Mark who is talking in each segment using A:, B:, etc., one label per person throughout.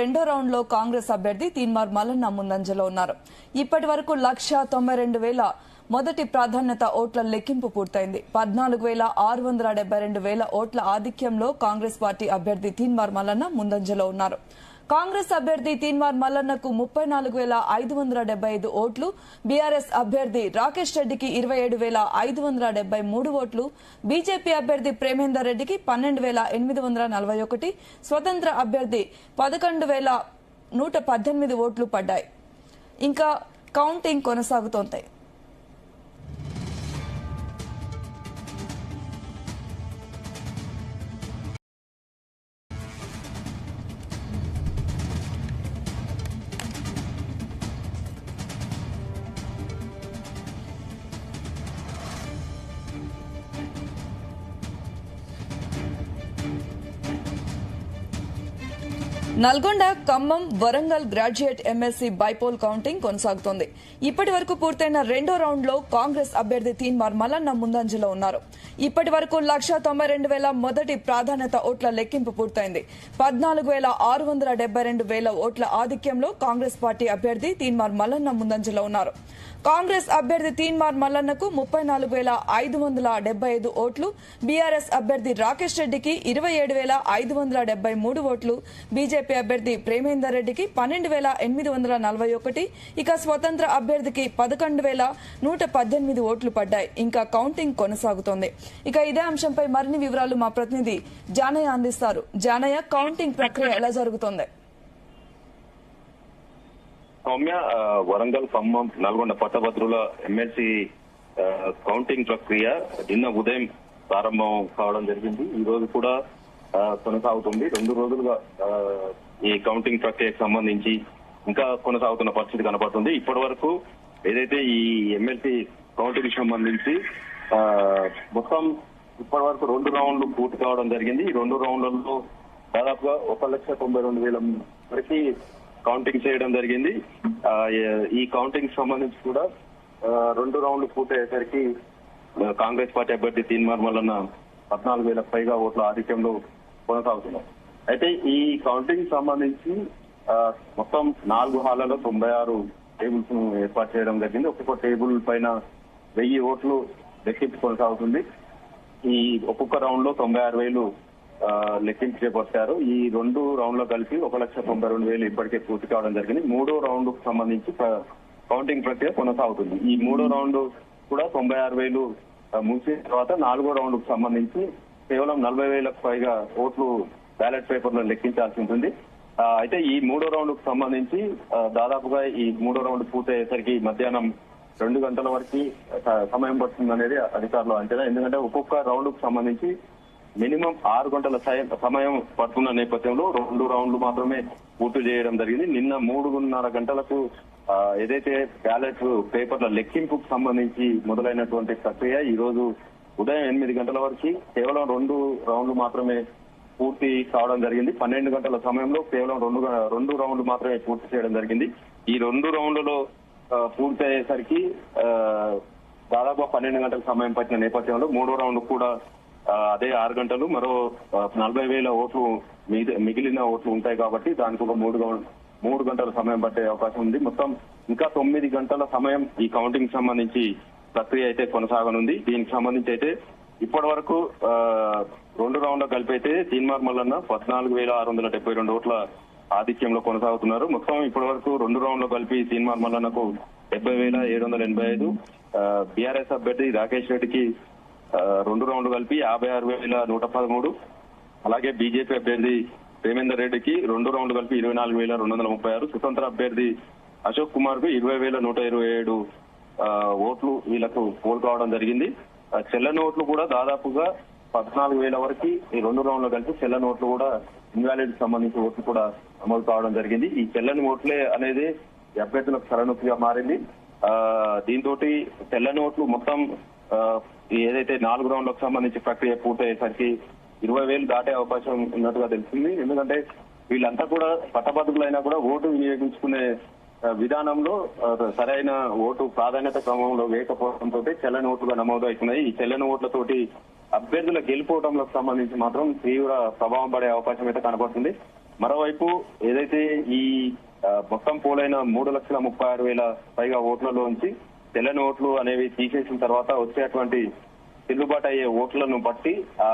A: రెండో రౌండ్లో కాంగ్రెస్ అభ్యర్థి తీన్మార్ మల్లన్న ముందంజలో ఉన్నారు. ఇప్పటి వరకు లక్ష తొంభై రెండు వేల మొదటి ప్రాధాన్యత ఓట్ల లెక్కింపు పూర్తయింది. పద్నాలుగు వేల ఆరు వందల డెబ్బై రెండు వేల ఓట్ల ఆధిక్యంలో కాంగ్రెస్ పార్టీ అభ్యర్థి తీన్మార్ మల్లన్న ముందంజలో ఉన్నారు. కాంగ్రెస్ అభ్యర్థి తీన్మార్ మల్లన్నకు ముప్పై నాలుగు వేల ఐదు వందల డెబ్బై ఐదు ఓట్లు బీఆర్ఎస్ అభ్యర్థి రాకేష్ రెడ్డికి ఇరవై ఏడు వేల ఐదు వందల డెబ్బై మూడు ఓట్లు బీజేపీ అభ్యర్థి ప్రేమేందర్ రెడ్డికి పన్నెండు వేల ఎనిమిది వందల నలభై ఒకటి స్వతంత్ర అభ్యర్థి పదకొండు వేల నూట పద్దెనిమిది ఓట్లు పడ్డాయి. ఇంకా కౌంటింగ్ కొనసాగుతోంది. Nalgonda Khammam Warangal graduate MLC bypoll counting కొనసాగుతోంది. ఇప్పటి వరకు పూర్తయిన రెండో రౌండ్లో కాంగ్రెస్ అభ్యర్థి తీన్మార్ మల్లన్న ముందంజలో ఉన్నారు. ఇప్పటి వరకు లక్ష తొంభై రెండు వేల మొదటి ప్రాధాన్యత ఓట్ల లెక్కింపు పూర్తయింది. పద్నాలుగు వేల ఆరు వందల డెబ్బై రెండు వేల ఓట్ల ఆధిక్యంలో కాంగ్రెస్ పార్టీ అభ్యర్థి తీన్మార్ మల్లన్న ముందంజలో ఉన్నారు. కాంగ్రెస్ అభ్యర్థి తీన్మార్ మల్లన్నకు ముప్పై నాలుగు వేల ఐదు వందల డెబ్బై ఐదు ఓట్లు బీఆర్ఎస్ అభ్యర్థి రాకేష్ రెడ్డికి ఇరవై ఏడు వేల ఐదు వందల డెబ్బై మూడు ఓట్లు బీజేపీ అభ్యర్థి ప్రేమేందర్ రెడ్డికి పన్నెండు వేల ఎనిమిది వందల నలభై ఒకటి ఇక స్వతంత్ర అభ్యర్థికి పదకొండు వేల నూట పద్దెనిమిది ఓట్లు పడ్డాయి. ఇంకా కౌంటింగ్ కొనసాగుతోంది. ఇక ఇదే అంశంపై మరిన్ని వివరాలు మా ప్రతినిధి జానయ్య అందిస్తారు. జానయ్య కౌంటింగ్ ప్రక్రియ ఎలా జరుగుతోంది?
B: సౌమ్య వరంగల్ ఖమ్మం నల్గొండ పట్టభద్రుల ఎమ్మెల్సీ కౌంటింగ్ ప్రక్రియ నిన్న ఉదయం ప్రారంభం కావడం జరిగింది. ఈ రోజు కూడా కొనసాగుతుంది. రెండు రోజులుగా ఈ కౌంటింగ్ ప్రక్రియకు సంబంధించి ఇంకా కొనసాగుతున్న పరిస్థితి కనపడుతుంది. ఇప్పటి వరకు ఏదైతే ఈ ఎమ్మెల్సీ కౌంటింగ్ సంబంధించి మొత్తం ఇప్పటి వరకు రెండు రౌండ్లు పూర్తి కావడం జరిగింది. ఈ రెండు రౌండ్లలో దాదాపుగా ఒక లక్ష తొంభై రెండు వేల వరకు కౌంటింగ్ చేయడం జరిగింది. ఈ కౌంటింగ్ సంబంధించి కూడా రెండు రౌండ్లు పూర్తయ్యేసరికి కాంగ్రెస్ పార్టీ అభ్యర్థి తీన్మార్ మల్లన్న పద్నాలుగు వేలకు పైగా ఓట్ల ఆధిక్యంలో కొనసాగుతున్నారు అయితే ఈ కౌంటింగ్ సంబంధించి మొత్తం నాలుగు హాళ్ళలో తొంభై ఆరు టేబుల్స్ను ఏర్పాటు చేయడం జరిగింది. ఒక్కొక్క టేబుల్ పైన వెయ్యి ఓట్లు లెక్కింపు కొనసాగుతుంది. ఈ ఒక్కొక్క రౌండ్లో తొంభై ఆరు వేలు చేపట్టారు. ఈ రెండు రౌండ్లో కలిపి ఒక లక్ష తొంభై రెండు వేలు ఇప్పటికే పూర్తి కావడం జరిగింది. మూడో రౌండ్కు సంబంధించి కౌంటింగ్ ప్రక్రియ కొనసాగుతుంది. ఈ మూడో రౌండ్ కూడా తొంభై ఆరు వేలు ముగిసిన తర్వాత నాలుగో రౌండ్కు సంబంధించి కేవలం నలభై వేలకు పైగా ఓట్లు బ్యాలెట్ పేపర్లో లెక్కించాల్సి ఉంటుంది. అయితే ఈ మూడో రౌండ్కు సంబంధించి దాదాపుగా ఈ మూడో రౌండ్ పూర్తయ్యేసరికి మధ్యాహ్నం రెండు గంటల వరకు సమయం పడుతుంది అనేది అధికారులు అంచనా. ఎందుకంటే ఒక్కొక్క రౌండ్కు సంబంధించి మినిమం ఆరు గంటల సమయం పడుతున్న నేపథ్యంలో రెండు రౌండ్లు మాత్రమే పూర్తి చేయడం జరిగింది. నిన్న మూడున్నర గంటలకు ఏదైతే బ్యాలెట్ పేపర్ల లెక్కింపుకు సంబంధించి మొదలైనటువంటి ప్రక్రియ ఈ రోజు ఉదయం ఎనిమిది గంటల వరకు కేవలం రెండు రౌండ్లు మాత్రమే పూర్తి కావడం జరిగింది. పన్నెండు గంటల సమయంలో కేవలం రెండు రెండు రౌండ్లు మాత్రమే పూర్తి చేయడం జరిగింది. ఈ రెండు రౌండ్లలో పూర్తి అయ్యేసరికి దాదాపు పన్నెండు గంటల సమయం పట్టిన నేపథ్యంలో మూడో రౌండ్ కూడా అదే ఆరు గంటలు మరో నలభై వేల ఓట్లు మిగిలిన ఓట్లు ఉంటాయి కాబట్టి దానికి ఒక మూడు మూడు గంటల సమయం పట్టే అవకాశం ఉంది. మొత్తం ఇంకా తొమ్మిది గంటల సమయం ఈ కౌంటింగ్ సంబంధించి ప్రక్రియ అయితే కొనసాగనుంది. దీనికి సంబంధించి అయితే ఇప్పటి వరకు రెండు రౌండ్లు కలిపి అయితే తీన్మార్ మల్లన్న పద్నాలుగు వేల ఆరు వందల డెబ్బై రెండు ఓట్ల ఆధిక్యంలో కొనసాగుతున్నారు. మొత్తం ఇప్పటి వరకు రెండు రౌండ్లు కలిపి తీన్మార్ మల్లన్నకు డెబ్బై వేల ఏడు వందల ఎనభై ఐదు బీఆర్ఎస్ అభ్యర్థి రాకేష్ రెడ్డికి రెండు రౌండ్లు కలిపి యాభై ఆరు వేల నూట పదమూడు. అలాగే బీజేపీ అభ్యర్థి ప్రేమేందర్ రెడ్డికి రెండు రౌండ్లు కలిపి ఇరవై నాలుగు వేల రెండు వందల ముప్పై ఆరు. స్వతంత్ర అభ్యర్థి అశోక్ కుమార్కు ఇరవై వేల నూట ఇరవై ఏడు ఓట్లు వీళ్ళకు పోల్ కావడం జరిగింది చెల్లని ఓట్లు కూడా దాదాపుగా పద్నాలుగు వేల వరకు ఈ రెండు రౌండ్లు కలిపి చెల్లని ఓట్లు కూడా ఇన్వాలిడ్ సంబంధించిన ఓట్లు కూడా అమలు కావడం జరిగింది. ఈ చెల్లని ఓట్లే అనేది అభ్యర్థులకు తలనొప్పిగా మారింది. దీంతో తెల్లని ఓట్లు మొత్తం ఏదైతే నాలుగు రౌండ్లకు సంబంధించి ప్రక్రియ పూర్తయ్యేసరికి ఇరవై వేలు దాటే అవకాశం ఉన్నట్టుగా తెలిసింది ఎందుకంటే వీళ్ళంతా కూడా పట్టభద్రులైనా కూడా ఓటు వినియోగించుకునే విధానంలో సరైన ఓటు ప్రాధాన్యత క్రమంలో వేయకపోవడంతో చెల్లని ఓట్లుగా నమోదు అవుతున్నాయి ఈ చెల్లని ఓట్లతోటి అభ్యర్థుల గెలుపోవడంలకు సంబంధించి మాత్రం తీవ్ర ప్రభావం పడే అవకాశం అయితే కనబడుతుంది మరోవైపు ఏదైతే ఈ మొత్తం పోలైన మూడు లక్షల ముప్పై ఆరు వేల పైగా ఓట్లలోంచి తెల్లని ఓట్లు అనేవి తీసేసిన తర్వాత వచ్చేటువంటి చెల్లుబాటు అయ్యే ఓట్లను బట్టి ఆ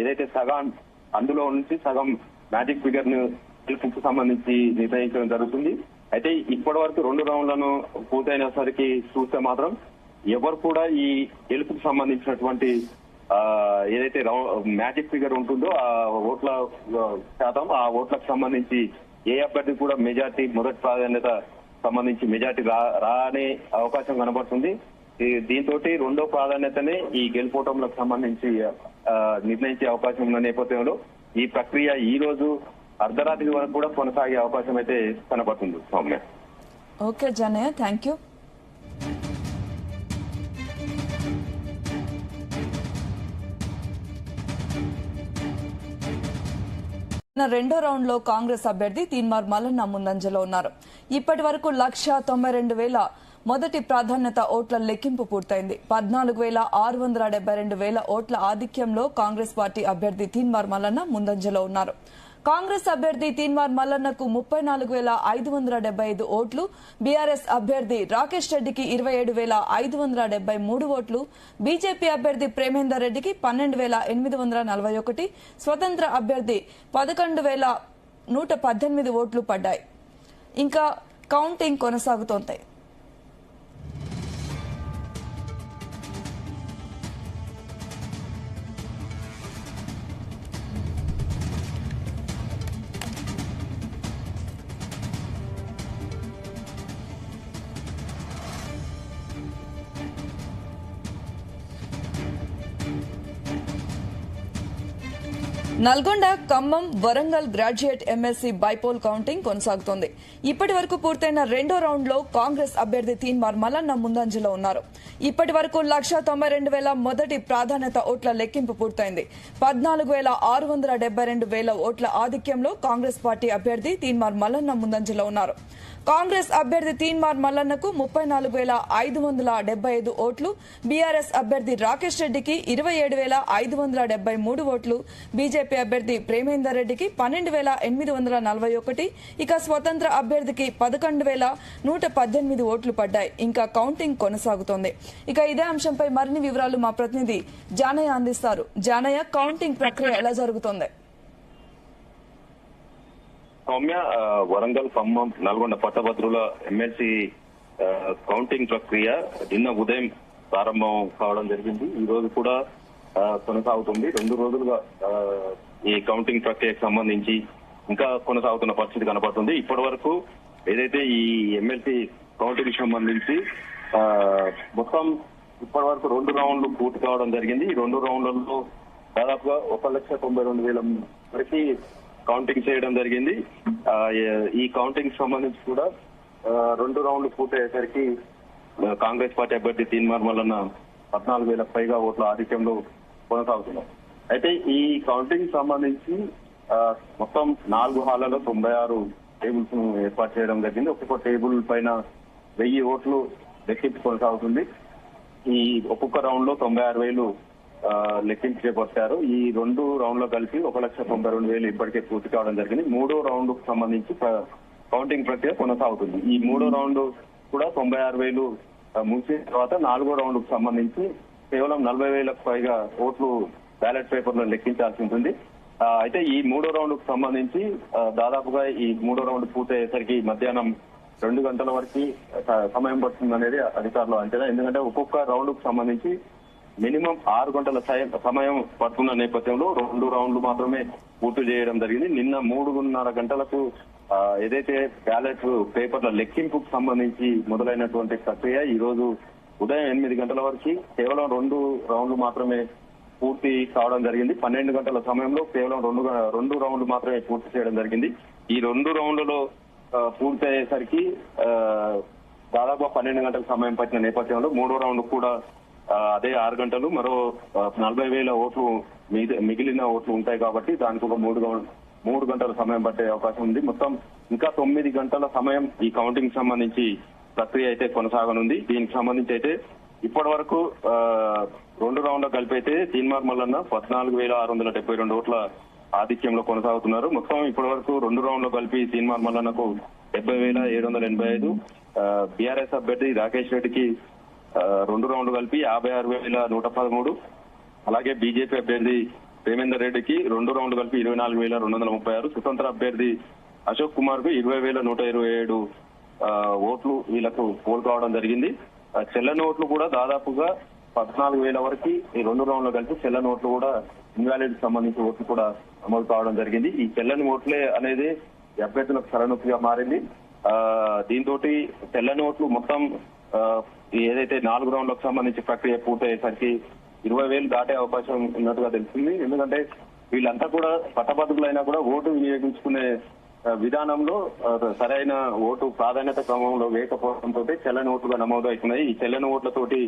B: ఏదైతే సగం అందులో నుంచి సగం మ్యాజిక్ ఫిగర్ను పిలుపుకు సంబంధించి నిర్ణయించడం జరుగుతుంది. అయితే ఇప్పటి వరకు రెండు రౌండ్లను పూర్తయినసరికి చూస్తే మాత్రం ఎవరు కూడా ఈ గెలుపుకు సంబంధించినటువంటి ఆ ఏదైతే మ్యాజిక్ ఫిగర్ ఉంటుందో ఆ ఓట్ల శాతం ఆ ఓట్లకు సంబంధించి ఏ అభ్యర్థి కూడా మెజార్టీ మొదటి ప్రాధాన్యత సంబంధించి మెజార్టీ రా రానే అవకాశం కనబడుతుంది. దీంతో రెండో ప్రాధాన్యతనే ఈ గెలుపోటంలకు సంబంధించి నిర్ణయించే అవకాశం ఉన్న నేపథ్యంలో ఈ ప్రక్రియ ఈ రోజు అర్ధరాత్రి వరకు కూడా కొనసాగే అవకాశం అయితే కనబడుతుంది Soumya.
A: Okay Janaiah thank you. రెండో రౌండ్లో కాంగ్రెస్ అభ్యర్థి తీన్మార్ మల్లన్న ముందంజలో ఉన్నారు. ఇప్పటి వరకు లక్ష తొంభై రెండు వేల మొదటి ప్రాధాన్యత ఓట్ల లెక్కింపు పూర్తయింది. పద్నాలుగు వేల ఆరు వందల డెబ్బై రెండు వేల ఓట్ల ఆధిక్యంలో కాంగ్రెస్ పార్టీ అభ్యర్థి తీన్మార్ మల్లన్న ముందంజలో ఉన్నారు. కాంగ్రెస్ అభ్యర్థి తీన్మార్ మల్లన్నకు ముప్పై నాలుగు వేల ఐదు వందల డెబ్బై ఐదు ఓట్లు బీఆర్ఎస్ అభ్యర్థి రాకేష్ రెడ్డికి ఇరవై ఏడు వేల ఐదు వందల డెబ్బై మూడు ఓట్లు బీజేపీ అభ్యర్థి ప్రేమేందర్ రెడ్డికి పన్నెండు వేల ఎనిమిది వందల నలభై ఒకటి స్వతంత్ర అభ్యర్థి పదకొండు వేల నూట పద్దెనిమిది ఓట్లు పడ్డాయి. ఇంకా కౌంటింగ్ కొనసాగుతోంది. Nalgonda Khammam Warangal graduate MLC bypoll counting కొనసాగుతోంది. ఇప్పటి వరకు పూర్తయిన రెండో రౌండ్లో కాంగ్రెస్ అభ్యర్థి తీన్మార్ మల్లన్న ముందంజలో ఉన్నారు. ఇప్పటి వరకు లక్ష తొంభై రెండు వేల మొదటి ప్రాధాన్యత ఓట్ల లెక్కింపు పూర్తయింది. పద్నాలుగు వేల ఆరు వందల డెబ్బై రెండు వేల ఓట్ల ఆధిక్యంలో కాంగ్రెస్ పార్టీ అభ్యర్థి తీన్మార్ మల్లన్న ముందంజలో ఉన్నారు. కాంగ్రెస్ అభ్యర్థి తీన్మార్ మల్లన్నకు ముప్పై నాలుగు వేల ఐదు వందల డెబ్బై ఐదు ఓట్లు బీఆర్ఎస్ అభ్యర్థి రాకేష్ రెడ్డికి ఇరవై ఏడు వేల ఐదు వందల డెబ్బై మూడు ఓట్లు బీజేపీ అభ్యర్థి ప్రేమేందర్ రెడ్డికి పన్నెండు వేల ఎనిమిది వందల నలభై ఒకటి ఇక స్వతంత్ర అభ్యర్థికి పదకొండు వేల నూట పద్దెనిమిది ఓట్లు పడ్డాయి. ఇంకా కౌంటింగ్ కొనసాగుతోంది. ఇక ఇదే అంశంపై మరిన్ని వివరాలు మా ప్రతినిధి జానయ్య అందిస్తారు. జానయ్య కౌంటింగ్ ప్రక్రియ ఎలా జరుగుతోంది?
B: సౌమ్య వరంగల్ ఖమ్మం నల్గొండ పట్టభద్రుల ఎమ్మెల్సీ కౌంటింగ్ ప్రక్రియ నిన్న ఉదయం ప్రారంభం కావడం జరిగింది. ఈ రోజు కూడా కొనసాగుతుంది. రెండు రోజులుగా ఈ కౌంటింగ్ ప్రక్రియకు సంబంధించి ఇంకా కొనసాగుతున్న పరిస్థితి కనపడుతుంది. ఇప్పటి వరకు ఏదైతే ఈ ఎమ్మెల్సీ కౌంటింగ్ సంబంధించి ఆ, మొత్తం ఇప్పటి వరకు రెండు రౌండ్లు పూర్తి కావడం జరిగింది. ఈ రెండు రౌండ్లలో దాదాపుగా ఒక లక్ష తొంభై రెండు వేల వరకు కౌంటింగ్ చేయడం జరిగింది. ఈ కౌంటింగ్ సంబంధించి కూడా రెండు రౌండ్లు పూర్తయ్యేసరికి కాంగ్రెస్ పార్టీ అభ్యర్థి తీన్మార్ మల్లన్న పద్నాలుగు వేల పైగా ఓట్ల ఆధిక్యంలో కొనసాగుతున్నారు. అయితే ఈ కౌంటింగ్ సంబంధించి మొత్తం నాలుగు హాళ్ళలో తొంభై ఆరు టేబుల్స్ను ఏర్పాటు చేయడం జరిగింది. ఒక్కొక్క టేబుల్ పైన వెయ్యి ఓట్లు లెక్కింపు కొనసాగుతుంది. ఈ ఒక్కొక్క రౌండ్లో తొంభై ఆరు వేలు లెక్కింపు చేపట్టారు ఈ రెండు రౌండ్లో కలిపి ఒక లక్ష తొంభై రెండు వేలు ఇప్పటికే పూర్తి కావడం జరిగింది. మూడో రౌండ్కు సంబంధించి కౌంటింగ్ ప్రక్రియ కొనసాగుతుంది. ఈ మూడో రౌండ్ కూడా తొంభై ఆరు వేలు ముగిసిన తర్వాత నాలుగో రౌండ్కు సంబంధించి కేవలం నలభై వేలకు పైగా ఓట్లు బ్యాలెట్ పేపర్లో లెక్కించాల్సి ఉంటుంది. అయితే ఈ మూడో రౌండ్కు సంబంధించి దాదాపుగా ఈ మూడో రౌండ్ పూర్తయ్యేసరికి మధ్యాహ్నం రెండు గంటల వరకు సమయం పడుతుంది అనేది అధికారులు అంచనా. ఎందుకంటే ఒక్కొక్క రౌండ్కు సంబంధించి మినిమం ఆరు గంటల సమయం పడుతున్న నేపథ్యంలో రెండు రౌండ్లు మాత్రమే పూర్తి చేయడం జరిగింది. నిన్న మూడున్నర గంటలకు ఏదైతే బ్యాలెట్ పేపర్ల లెక్కింపుకు సంబంధించి మొదలైనటువంటి ప్రక్రియ ఈ రోజు ఉదయం ఎనిమిది గంటల వరకు కేవలం రెండు రౌండ్లు మాత్రమే పూర్తి కావడం జరిగింది. పన్నెండు గంటల సమయంలో కేవలం రెండు రెండు రౌండ్లు మాత్రమే పూర్తి చేయడం జరిగింది. ఈ రెండు రౌండ్లలో పూర్తి అయ్యేసరికి దాదాపు పన్నెండు గంటల సమయం పట్టిన నేపథ్యంలో మూడో రౌండ్ కూడా అదే ఆరు గంటలు మరో నలభై వేల ఓట్లు మిగిలిన ఓట్లు ఉంటాయి కాబట్టి దానికి ఒక మూడు మూడు గంటల సమయం పట్టే అవకాశం ఉంది. మొత్తం ఇంకా తొమ్మిది గంటల సమయం ఈ కౌంటింగ్ సంబంధించి ప్రక్రియ అయితే కొనసాగనుంది. దీనికి సంబంధించి అయితే ఇప్పటి వరకు రెండు రౌండ్ల కలిపి అయితే తీన్మార్ మల్లన్న పద్నాలుగు వేల ఆరు వందల డెబ్బై రెండు ఓట్ల ఆధిక్యంలో కొనసాగుతున్నారు. మొత్తం ఇప్పటి వరకు రెండు రౌండ్లు కలిపి తీన్మార్ మల్లన్నకు డెబ్బై వేల ఏడు వందల ఎనభై ఐదు బీఆర్ఎస్ అభ్యర్థి రాకేష్ రెడ్డికి రెండు రౌండ్లు కలిపి యాభై ఆరు వేల నూట పదమూడు. అలాగే బీజేపీ అభ్యర్థి ప్రేమేందర్ రెడ్డికి రెండు రౌండ్లు కలిపి ఇరవై నాలుగు వేల రెండు వందల ముప్పై ఆరు. స్వతంత్ర అభ్యర్థి అశోక్ కుమార్కు ఇరవై వేల నూట ఇరవై ఏడు ఓట్లు వీళ్ళకు పోల్ కావడం జరిగింది. చెల్ల చెల్లని ఓట్లు కూడా దాదాపుగా పద్నాలుగు వేల వరకు ఈ రెండు రౌండ్లు కలిపి చెల్లని ఓట్లు కూడా ఇన్వాలిడ్ సంబంధించిన ఓట్లు కూడా అమలు కావడం జరిగింది. ఈ చెల్లని ఓట్లే అనేది అభ్యర్థులకు తలనొప్పిగా మారింది. ఆ దీంతో తెల్లని ఓట్లు మొత్తం ఏదైతే నాలుగు రౌండ్లకు సంబంధించి ప్రక్రియ పూర్తయ్యేసరికి ఇరవై వేలు దాటే అవకాశం ఉన్నట్టుగా తెలిసింది ఎందుకంటే వీళ్ళంతా కూడా పట్టభద్రులైనా కూడా ఓటు వినియోగించుకునే విధానంలో సరైన ఓటు ప్రాధాన్యత క్రమంలో వేయకపోవడంతో చెల్లని ఓట్లుగా నమోదు అవుతున్నాయి ఈ చెల్లని ఓట్లతోటి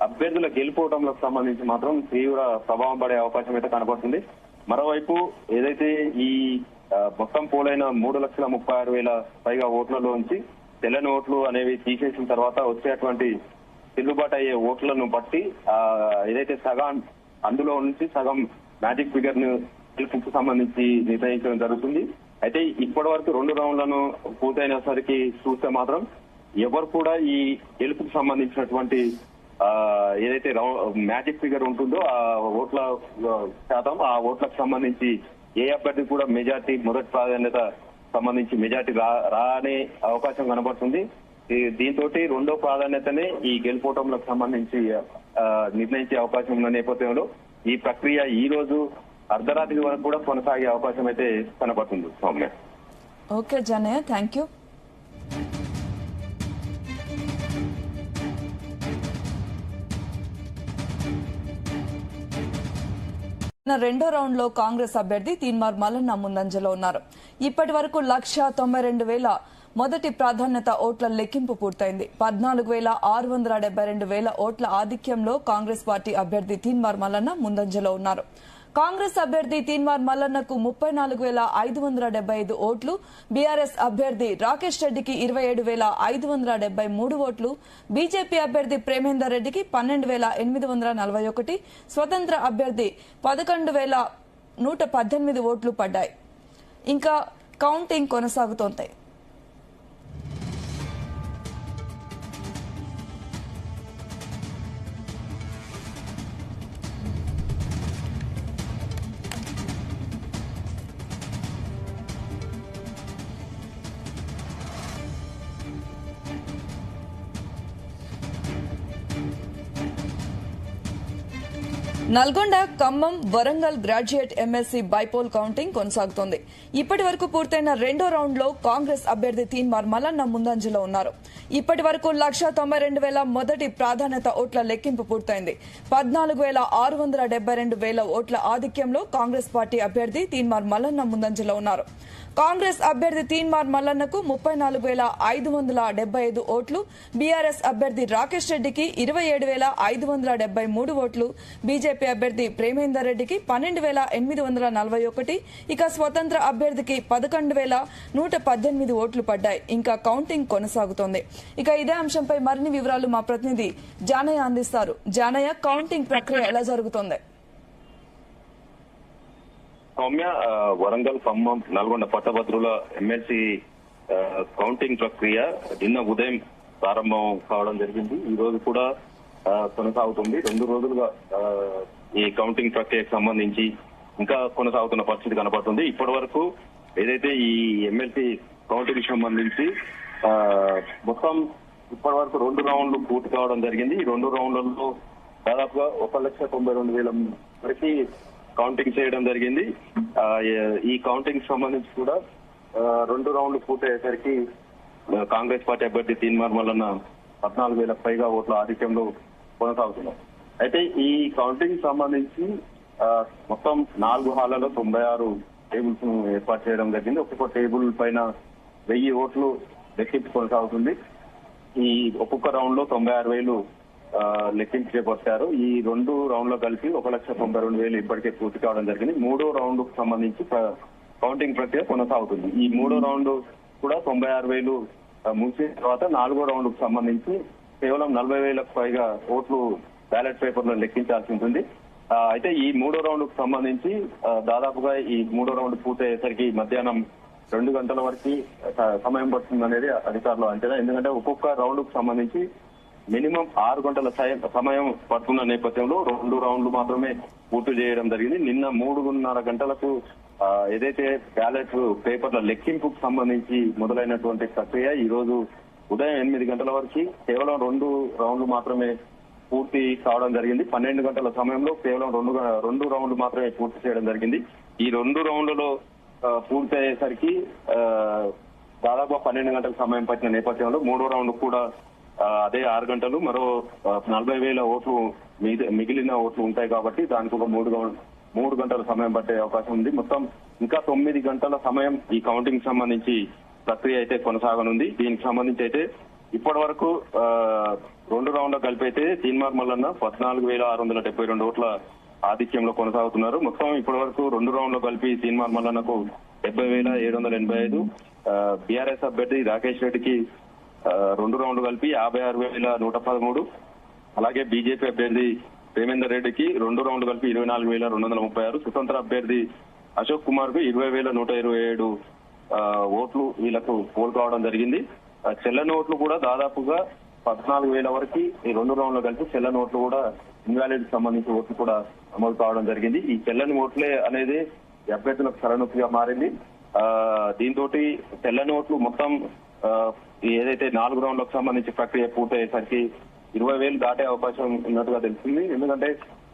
B: అభ్యర్థుల గెలుపోవడంలకు సంబంధించి మాత్రం తీవ్ర ప్రభావం పడే అవకాశం అయితే కనబడుతుంది మరోవైపు ఏదైతే ఈ మొత్తం పోలైన మూడు లక్షల ముప్పై ఆరు వేల పైగా ఓట్లలోంచి తెల్లని ఓట్లు అనేవి తీసేసిన తర్వాత వచ్చేటువంటి చెల్లుబాటు అయ్యే ఓట్లను బట్టి ఆ ఏదైతే సగం అందులో నుంచి సగం మ్యాజిక్ ఫిగర్ను గెలుపుకు సంబంధించి నిర్ణయించడం జరుగుతుంది. అయితే ఇప్పటి వరకు రెండు రౌండ్లను పూర్తయినసరికి చూస్తే మాత్రం ఎవరు కూడా ఈ గెలుపుకు సంబంధించినటువంటి ఆ ఏదైతే మ్యాజిక్ ఫిగర్ ఉంటుందో ఆ ఓట్ల శాతం ఆ ఓట్లకు సంబంధించి ఏ అభ్యర్థి కూడా మెజార్టీ మొదటి ప్రాధాన్యత సంబంధించి మెజార్టీ రా రానే అవకాశం కనబడుతుంది. దీంతో రెండో ప్రాధాన్యతనే ఈ గెలుపోవటంలకు సంబంధించి నిర్ణయించే అవకాశం ఉన్న నేపథ్యంలో ఈ ప్రక్రియ ఈ రోజు అర్ధరాత్రి వరకు కూడా కొనసాగే అవకాశం అయితే కనబడుతుంది Soumya.
A: Okay Janaiah thank you. రెండో రౌండ్లో కాంగ్రెస్ అభ్యర్థి తీన్మార్ మల్లన్న ముందంజలో ఉన్నారు. ఇప్పటి వరకు లక్ష తొంభై రెండు వేల మొదటి ప్రాధాన్యత ఓట్ల లెక్కింపు పూర్తయింది. పద్నాలుగు వేల ఆరు వందల డెబ్బై రెండు వేల ఓట్ల ఆధిక్యంలో కాంగ్రెస్ పార్టీ అభ్యర్థి తీన్మార్ మల్లన్న ముందంజలో ఉన్నారు. కాంగ్రెస్ అభ్యర్థి తీన్మార్ మల్లన్నకు ముప్పై నాలుగు వేల ఐదు వందల డెబ్బై ఐదు ఓట్లు బీఆర్ఎస్ అభ్యర్థి రాకేష్ రెడ్డికి ఇరవై ఏడు వేల ఐదు వందల డెబ్బై మూడు ఓట్లు బీజేపీ అభ్యర్థి ప్రేమేందర్ రెడ్డికి పన్నెండు వేల ఎనిమిది వందల నలభై ఒకటి స్వతంత్ర అభ్యర్థి పదకొండు వేల నూట పద్దెనిమిది ఓట్లు పడ్డాయి. ఇంకా counting కొనసాగుతుంటాయి Nalgonda Khammam Warangal graduate MLC bypoll counting కొనసాగుతోంది. ఇప్పటి వరకు పూర్తయిన రెండో రౌండ్లో కాంగ్రెస్ అభ్యర్థి తీన్మార్ మల్లన్న ముందంజలో ఉన్నారు. ఇప్పటి వరకు లక్ష తొంభై రెండు వేల మొదటి ప్రాధాన్యత ఓట్ల లెక్కింపు పూర్తయింది. పద్నాలుగు వేల ఆరు వందల డెబ్బై రెండు వేల ఓట్ల ఆధిక్యంలో కాంగ్రెస్ పార్టీ అభ్యర్థి తీన్మార్ మల్లన్న ముందంజలో ఉన్నారు. కాంగ్రెస్ అభ్యర్థి తీన్మార్ మల్లన్నకు ముప్పై నాలుగు వేల ఐదు వందల డెబ్బై ఐదు ఓట్లు బీఆర్ఎస్ అభ్యర్థి రాకేష్ రెడ్డికి ఇరవై ఏడు వేల ఐదు వందల డెబ్బై మూడు ఓట్లు బీజేపీ అభ్యర్థి ప్రేమేందర్ రెడ్డికి పన్నెండు వేల ఎనిమిది వందల నలభై ఒకటి ఇక స్వతంత్ర అభ్యర్థికి పదకొండు వేల నూట పద్దెనిమిది ఓట్లు పడ్డాయి. ఇంకా కౌంటింగ్ కొనసాగుతోంది. ఇక ఇదే అంశంపై మరిన్ని వివరాలు మా ప్రతినిధి జానయ్య అందిస్తారు. జానయ్య కౌంటింగ్ ప్రక్రియ ఎలా జరుగుతోంది?
B: సౌమ్య వరంగల్ ఖమ్మం నల్గొండ పట్టభద్రుల ఎమ్మెల్సీ కౌంటింగ్ ప్రక్రియ నిన్న ఉదయం ప్రారంభం కావడం జరిగింది. ఈ రోజు కూడా కొనసాగుతుంది. రెండు రోజులుగా ఈ కౌంటింగ్ ప్రక్రియకు సంబంధించి ఇంకా కొనసాగుతున్న పరిస్థితి కనపడుతుంది. ఇప్పటి వరకు ఏదైతే ఈ ఎమ్మెల్సీ కౌంటింగ్ సంబంధించి మొత్తం ఇప్పటి వరకు రెండు రౌండ్లు పూర్తి కావడం జరిగింది. ఈ రెండు రౌండ్లలో దాదాపుగా ఒక లక్ష తొంభై రెండు వేల వరకు కౌంటింగ్ చేయడం జరిగింది. ఈ కౌంటింగ్ సంబంధించి కూడా రెండు రౌండ్లు పూర్తయ్యేసరికి కాంగ్రెస్ పార్టీ అభ్యర్థి తీన్మార్ మల్లన్న పద్నాలుగు వేల పైగా ఓట్ల ఆధిక్యంలో కొనసాగుతున్నారు అయితే ఈ కౌంటింగ్ సంబంధించి మొత్తం నాలుగు హాళ్ళలో తొంభై ఆరు టేబుల్స్ను ఏర్పాటు చేయడం జరిగింది. ఒక్కొక్క టేబుల్ పైన వెయ్యి ఓట్లు లెక్కింపు కొనసాగుతుంది. ఈ ఒక్కొక్క రౌండ్లో తొంభై ఆరు వేలు లెక్కింపు చేపట్టారు ఈ రెండు రౌండ్లో కలిపి ఒక లక్ష తొంభై రెండు వేలు ఇప్పటికే పూర్తి కావడం జరిగింది. మూడో రౌండ్కు సంబంధించి కౌంటింగ్ ప్రక్రియ కొనసాగుతుంది. ఈ మూడో రౌండ్ కూడా తొంభై ఆరు వేలు ముగిసిన తర్వాత నాలుగో రౌండ్కు సంబంధించి కేవలం నలభై వేలకు పైగా ఓట్లు బ్యాలెట్ పేపర్లో లెక్కించాల్సి ఉంటుంది. అయితే ఈ మూడో రౌండ్కు సంబంధించి దాదాపుగా ఈ మూడో రౌండ్ పూర్తయ్యేసరికి మధ్యాహ్నం రెండు గంటల వరకు సమయం పడుతుంది అనేది అధికారులు అంచనా. ఎందుకంటే ఒక్కొక్క రౌండ్కు సంబంధించి మినిమం ఆరు గంటల సమయం పడుతున్న నేపథ్యంలో రెండు రౌండ్లు మాత్రమే పూర్తి చేయడం జరిగింది. నిన్న మూడున్నర గంటలకు ఏదైతే బ్యాలెట్ పేపర్ల లెక్కింపుకు సంబంధించి మొదలైనటువంటి ప్రక్రియ ఈ రోజు ఉదయం ఎనిమిది గంటల వరకు కేవలం రెండు రౌండ్లు మాత్రమే పూర్తి కావడం జరిగింది. పన్నెండు గంటల సమయంలో కేవలం రెండు రెండు రౌండ్లు మాత్రమే పూర్తి చేయడం జరిగింది. ఈ రెండు రౌండ్లలో ఆ, పూర్తి అయ్యేసరికి దాదాపు పన్నెండు గంటల సమయం పట్టిన నేపథ్యంలో మూడో రౌండ్ కూడా అదే ఆరు గంటలు మరో నలభై వేల ఓట్లు మిగిలిన ఓట్లు ఉంటాయి కాబట్టి దానికి ఒక మూడు మూడు గంటల సమయం పట్టే అవకాశం ఉంది. మొత్తం ఇంకా తొమ్మిది గంటల సమయం ఈ కౌంటింగ్ సంబంధించి ప్రక్రియ అయితే కొనసాగనుంది. దీనికి సంబంధించి అయితే ఇప్పటి వరకు రెండు రౌండ్ల కలిపి అయితే తీన్మార్ మల్లన్న పద్నాలుగు వేల ఆరు వందల డెబ్బై రెండు ఓట్ల ఆధిక్యంలో కొనసాగుతున్నారు. మొత్తం ఇప్పటి వరకు రెండు రౌండ్లు కలిపి తీన్మార్ మల్లన్నకు డెబ్బై వేల ఏడు వందల ఎనభై ఐదు బీఆర్ఎస్ అభ్యర్థి రాకేష్ రెడ్డికి రెండు రౌండ్లు కలిపి యాభై ఆరు వేల నూట పదమూడు. అలాగే బీజేపీ అభ్యర్థి ప్రేమేందర్ రెడ్డికి రెండు రౌండ్లు కలిపి ఇరవై నాలుగు వేల రెండు వందల ముప్పై ఆరు. స్వతంత్ర అభ్యర్థి అశోక్ కుమార్కు ఇరవై వేల నూట ఇరవై ఏడు ఓట్లు వీళ్ళకు పోల్ కావడం జరిగింది చెల్లని ఓట్లు కూడా దాదాపుగా పద్నాలుగు వేల వరకు ఈ రెండు రౌండ్లు కలిపి చెల్లని ఓట్లు కూడా ఇన్వాలిడ్ సంబంధించిన ఓట్లు కూడా అమలు కావడం జరిగింది. ఈ చెల్లని ఓట్లే అనేది అభ్యర్థులకు తలనొప్పిగా మారింది. దీంతో తెల్లని ఓట్లు మొత్తం ఏదైతే నాలుగు రౌండ్లకు సంబంధించి ప్రక్రియ పూర్తయ్యేసరికి ఇరవై వేలు దాటే అవకాశం ఉన్నట్టుగా తెలిసింది ఎందుకంటే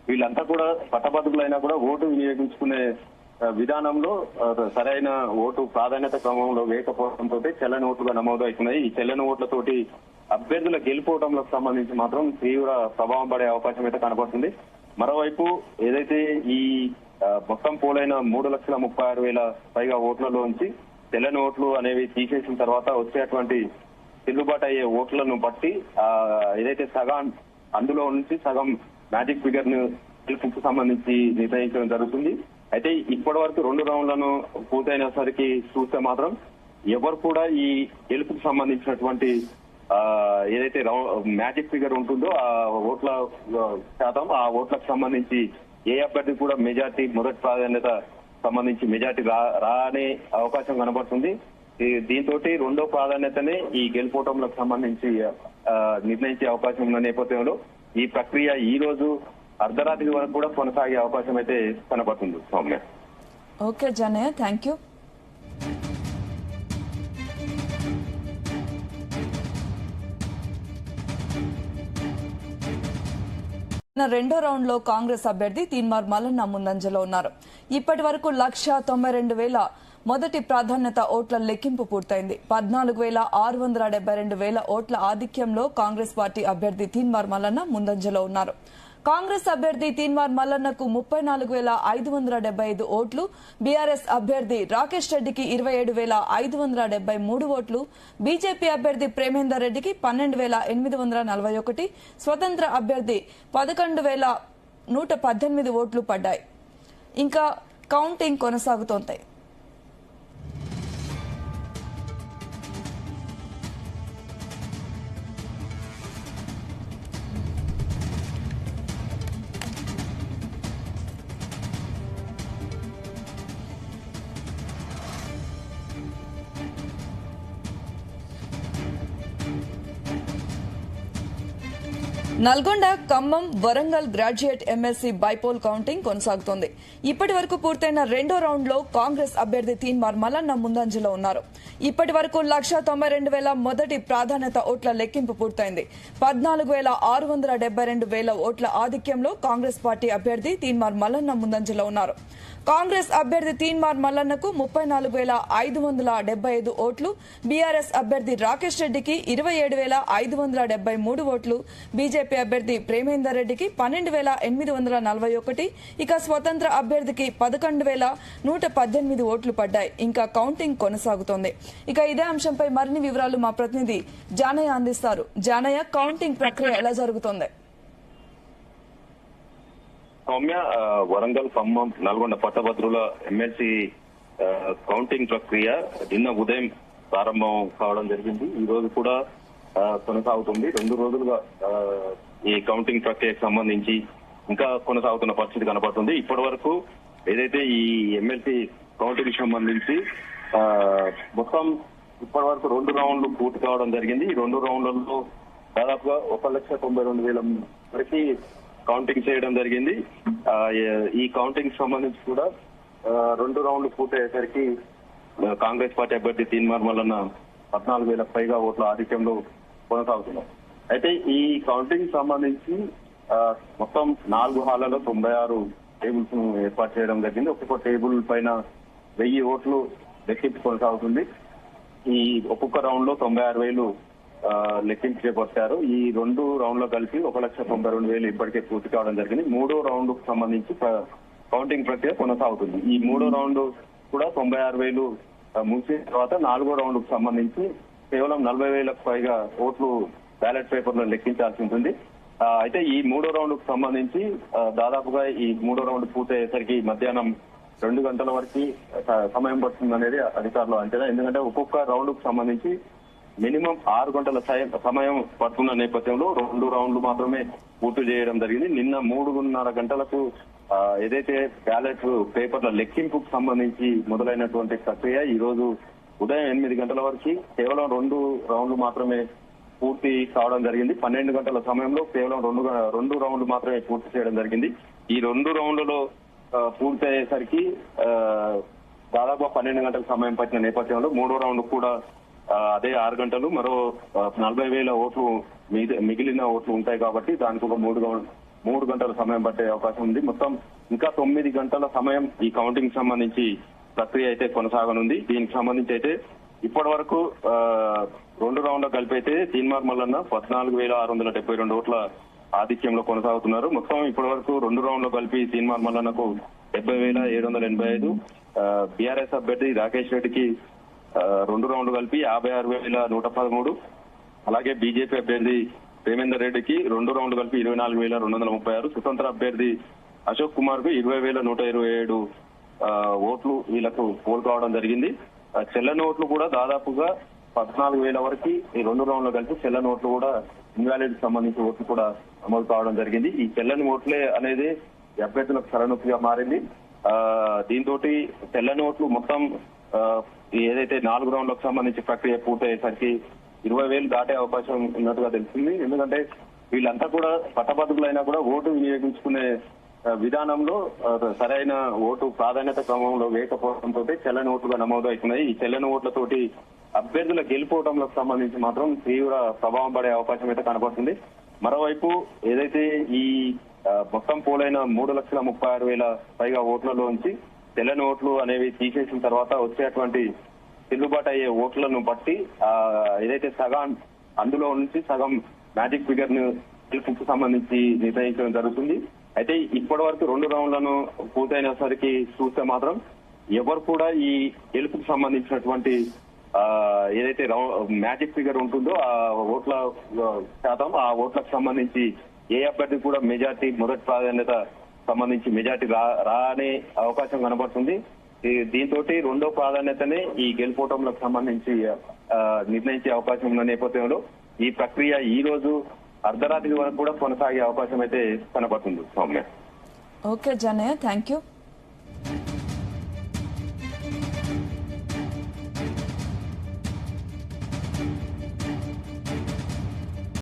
B: వీళ్ళంతా కూడా పట్టభద్రులైనా కూడా ఓటు వినియోగించుకునే విధానంలో సరైన ఓటు ప్రాధాన్యత క్రమంలో వేయకపోవడంతో చెల్లని ఓట్లుగా నమోదవుతున్నాయి. ఈ చెల్లని ఓట్లతోటి అభ్యర్థుల గెలుపోవడంలకు సంబంధించి మాత్రం తీవ్ర ప్రభావం పడే అవకాశం అయితే కనబడుతుంది మరోవైపు ఏదైతే ఈ మొత్తం పోలైన మూడు లక్షల ముప్పై ఆరు వేల పైగా ఓట్లలోంచి తెల్లని ఓట్లు అనేవి తీసేసిన తర్వాత వచ్చేటువంటి చెల్లుబాటు అయ్యే ఓట్లను బట్టి ఆ ఏదైతే సగం అందులో నుంచి సగం మ్యాజిక్ ఫిగర్ను గెలుపుకు సంబంధించి నిర్ణయించడం జరుగుతుంది. అయితే ఇప్పటి వరకు రెండు రౌండ్లను పూర్తయినసరికి చూస్తే మాత్రం ఎవరు కూడా ఈ గెలుపుకు సంబంధించినటువంటి ఆ ఏదైతే మ్యాజిక్ ఫిగర్ ఉంటుందో ఆ ఓట్ల శాతం ఆ ఓట్లకు సంబంధించి ఏ అభ్యర్థి కూడా మెజార్టీ మొదటి ప్రాధాన్యత సంబంధించి మెజార్టీ రా రానే అవకాశం కనబడుతుంది. దీంతో రెండో ప్రాధాన్యతనే ఈ గెలుపోటంలకు సంబంధించి నిర్ణయించే అవకాశం ఉన్న నేపథ్యంలో ఈ ప్రక్రియ ఈ రోజు అర్ధరాత్రి వరకు కూడా కొనసాగే అవకాశం అయితే కనబడుతుంది Soumya
A: okay Janaiah thank you. రెండో రౌండ్లో కాంగ్రెస్ అభ్యర్థి తీన్మార్ మల్లన్న ముందంజలో ఉన్నారు. ఇప్పటి వరకు లక్ష తొంభై రెండు వేల మొదటి ప్రాధాన్యత ఓట్ల లెక్కింపు పూర్తయింది. పద్నాలుగు వేల ఆరు వందల డెబ్బై రెండు వేల ఓట్ల ఆధిక్యంలో కాంగ్రెస్ పార్టీ అభ్యర్థి తీన్మార్ మల్లన్న ముందంజలో ఉన్నారు. కాంగ్రెస్ అభ్యర్థి తీన్మార్ మల్లన్నకు ముప్పై నాలుగు వేల ఐదు వందల డెబ్బై ఐదు ఓట్లు బీఆర్ఎస్ అభ్యర్థి రాకేష్ రెడ్డికి ఇరవై ఏడు వేల ఐదు వందల డెబ్బై మూడు ఓట్లు బీజేపీ అభ్యర్థి ప్రేమేందర్ రెడ్డికి పన్నెండు వేల ఎనిమిది వందల నలభై ఒకటి స్వతంత్ర అభ్యర్థి పదకొండు వేల నూట పద్దెనిమిది ఓట్లు పడ్డాయి. ఇంకా కౌంటింగ్ కొనసాగుతోంది. Nalgonda Khammam Warangal graduate MLC bypoll counting కొనసాగుతోంది. ఇప్పటి వరకు పూర్తయిన రెండో రౌండ్లో కాంగ్రెస్ అభ్యర్థి తీన్మార్ మల్లన్న ముందంజలో ఉన్నారు. ఇప్పటి వరకు లక్ష తొంభై రెండు వేల మొదటి ప్రాధాన్యత ఓట్ల లెక్కింపు పూర్తయింది. పద్నాలుగు వేల ఆరు వందల డెబ్బై రెండు వేల ఓట్ల ఆధిక్యంలో కాంగ్రెస్ పార్టీ అభ్యర్థి తీన్మార్ మల్లన్న ముందంజలో ఉన్నారు. కాంగ్రెస్ అభ్యర్థి తీన్మార్ మల్లన్నకు ముప్పై నాలుగు వేల ఐదు వందల డెబ్బై ఐదు ఓట్లు బీఆర్ఎస్ అభ్యర్థి రాకేష్ రెడ్డికి ఇరవై ఏడు వేల ఐదు వందల డెబ్బై మూడు ఓట్లు బీజేపీ అభ్యర్థి ప్రేమేందర్ రెడ్డికి పన్నెండు వేల ఎనిమిది వందల నలభై ఒకటి ఇక స్వతంత్ర అభ్యర్థికి పదకొండు వేల నూట పద్దెనిమిది ఓట్లు పడ్డాయి. ఇంకా కౌంటింగ్ కొనసాగుతోంది. ఇక ఇదే అంశంపై మరిన్ని వివరాలు మా ప్రతినిధి జానయ్య అందిస్తారు. జానయ్య కౌంటింగ్ ప్రక్రియ ఎలా జరుగుతోంది?
B: సౌమ్య వరంగల్ ఖమ్మం నల్గొండ పట్టభద్రుల ఎమ్మెల్సీ కౌంటింగ్ ప్రక్రియ నిన్న ఉదయం ప్రారంభం కావడం జరిగింది. ఈ రోజు కూడా కొనసాగుతుంది. రెండు రోజులుగా ఈ కౌంటింగ్ ప్రక్రియకు సంబంధించి ఇంకా కొనసాగుతున్న పరిస్థితి కనపడుతుంది. ఇప్పటి వరకు ఏదైతే ఈ ఎమ్మెల్సీ కౌంటింగ్ సంబంధించి మొత్తం ఇప్పటి వరకు రెండు రౌండ్లు పూర్తి కావడం జరిగింది. ఈ రెండు రౌండ్లలో దాదాపుగా ఒక లక్ష తొంభై రెండు వేల వరకు కౌంటింగ్ చేయడం జరిగింది. ఈ కౌంటింగ్ సంబంధించి కూడా రెండు రౌండ్లు పూర్తయ్యేసరికి కాంగ్రెస్ పార్టీ అభ్యర్థి తీన్మార్ మల్లన్న పద్నాలుగు వేల పైగా ఓట్ల ఆధిక్యంలో కొనసాగుతున్నారు. అయితే ఈ కౌంటింగ్ సంబంధించి మొత్తం నాలుగు హాలలో తొంభై ఆరు టేబుల్స్ను ఏర్పాటు చేయడం జరిగింది. ఒక్కొక్క టేబుల్ పైన వెయ్యి ఓట్లు లెక్కింపు కొనసాగుతుంది. ఈ ఒక్కొక్క రౌండ్లో తొంభై ఆరు వేలు ఆ, ఈ రెండు రౌండ్లో కలిపి ఒక లక్ష తొంభై రెండు వేలు ఇప్పటికే పూర్తి కావడం జరిగింది. మూడో రౌండ్కు సంబంధించి కౌంటింగ్ ప్రక్రియ కొనసాగుతుంది. ఈ మూడో రౌండ్ కూడా తొంభై ఆరు వేలు ముగిసిన తర్వాత నాలుగో రౌండ్కు సంబంధించి కేవలం నలభై వేలకు పైగా ఓట్లు బ్యాలెట్ పేపర్లో లెక్కించాల్సి ఉంటుంది. అయితే ఈ మూడో రౌండ్కు సంబంధించి దాదాపుగా ఈ మూడో రౌండ్ పూర్తయ్యేసరికి మధ్యాహ్నం రెండు గంటల వరకు సమయం పడుతుంది అనేది అధికారులు అంచనా. ఎందుకంటే ఒక్కొక్క రౌండ్కు సంబంధించి మినిమం ఆరు గంటల సమయం పడుతున్న నేపథ్యంలో రెండు రౌండ్లు మాత్రమే పూర్తి చేయడం జరిగింది. నిన్న మూడున్నర గంటలకు ఏదైతే బ్యాలెట్ పేపర్ల లెక్కింపుకు సంబంధించి మొదలైనటువంటి ప్రక్రియ ఈ రోజు ఉదయం ఎనిమిది గంటల వరకు కేవలం రెండు రౌండ్లు మాత్రమే పూర్తి కావడం జరిగింది. పన్నెండు గంటల సమయంలో కేవలం రెండు రెండు రౌండ్లు మాత్రమే పూర్తి చేయడం జరిగింది. ఈ రెండు రౌండ్లలో పూర్తి అయ్యేసరికి దాదాపు పన్నెండు గంటల సమయం పట్టిన నేపథ్యంలో మూడో రౌండ్ కూడా అదే ఆరు గంటలు మరో నలభై వేల ఓట్లు మిగిలిన ఓట్లు ఉంటాయి కాబట్టి దానికి ఒక మూడు మూడు గంటల సమయం పట్టే అవకాశం ఉంది. మొత్తం ఇంకా తొమ్మిది గంటల సమయం ఈ కౌంటింగ్ సంబంధించి ప్రక్రియ అయితే కొనసాగనుంది. దీనికి సంబంధించి అయితే ఇప్పటి వరకు రెండు రౌండ్లు కలిపి అయితే తీన్మార్ మల్లన్న పద్నాలుగు వేల ఆరు వందల డెబ్బై రెండు ఓట్ల ఆధిక్యంలో కొనసాగుతున్నారు. మొత్తం ఇప్పటి వరకు రెండు రౌండ్లు కలిపి తీన్మార్ మల్లన్నకు డెబ్బై వేల ఏడు వందల ఎనభై ఐదు బీఆర్ఎస్ అభ్యర్థి రాకేష్ రెడ్డికి రెండు రౌండ్లు కలిపి యాభై ఆరు వేల నూట పదమూడు. అలాగే బీజేపీ అభ్యర్థి ప్రేమేందర్ రెడ్డికి రెండు రౌండ్లు కలిపి ఇరవై నాలుగు వేల రెండు వందల ముప్పై ఆరు. స్వతంత్ర అభ్యర్థి అశోక్ కుమార్కు ఇరవై వేల నూట ఇరవై ఏడు ఓట్లు వీళ్ళకు పోల్ కావడం జరిగింది. చెల్లని ఓట్లు కూడా దాదాపుగా పద్నాలుగు వేల వరకు ఈ రెండు రౌండ్లు కలిపి చెల్లని ఓట్లు కూడా ఇన్వాలిడ్ సంబంధించి ఓట్లు కూడా అమలు కావడం జరిగింది. ఈ చెల్లని ఓట్లే అనేది అభ్యర్థులకు తలనొప్పిగా మారింది. దీంతో తెల్లని ఓట్లు మొత్తం ఏదైతే నాలుగు రౌండ్లకు సంబంధించి ప్రక్రియ పూర్తయ్యేసరికి ఇరవై వేలు దాటే అవకాశం ఉన్నట్టుగా తెలిసింది ఎందుకంటే వీళ్ళంతా కూడా పట్టభద్రులైనా కూడా ఓటు వినియోగించుకునే విధానంలో సరైన ఓటు ప్రాధాన్యత క్రమంలో వేయకపోవడంతో చెల్లని ఓట్లుగా నమోదు అవుతున్నాయి ఈ చెల్లని ఓట్లతోటి అభ్యర్థుల గెలుపోవడంలకు సంబంధించి మాత్రం తీవ్ర ప్రభావం పడే అవకాశం అయితే కనపడుతుంది. మరోవైపు ఏదైతే ఈ మొత్తం పోలైన మూడు లక్షల ముప్పై ఆరు వేల పైగా ఓట్లలోంచి తెల్లని ఓట్లు అనేవి తీసేసిన తర్వాత వచ్చేటువంటి చెల్లుబాటు అయ్యే ఓట్లను బట్టి ఆ ఏదైతే సగం అందులో నుంచి సగం మ్యాజిక్ ఫిగర్ను గెలుపుకు సంబంధించి నిర్ణయించడం జరుగుతుంది. అయితే ఇప్పటి వరకు రెండు రౌండ్లను పూర్తయినసరికి చూస్తే మాత్రం ఎవరు కూడా ఈ గెలుపుకు సంబంధించినటువంటి ఆ ఏదైతే మ్యాజిక్ ఫిగర్ ఉంటుందో ఆ ఓట్ల శాతం ఆ ఓట్లకు సంబంధించి ఏ అభ్యర్థి కూడా మెజార్టీ మొదటి ప్రాధాన్యత సంబంధించి మెజార్టీ రా రానే అవకాశం కనబడుతుంది. దీంతో రెండో ప్రాధాన్యతనే ఈ గెలుపోటంలకు సంబంధించి నిర్ణయించే అవకాశం ఉన్న నేపథ్యంలో ఈ ప్రక్రియ ఈ రోజు అర్ధరాత్రి వరకు కూడా కొనసాగే అవకాశం అయితే కనబడుతుంది Soumya.
A: Okay Janaiah thank you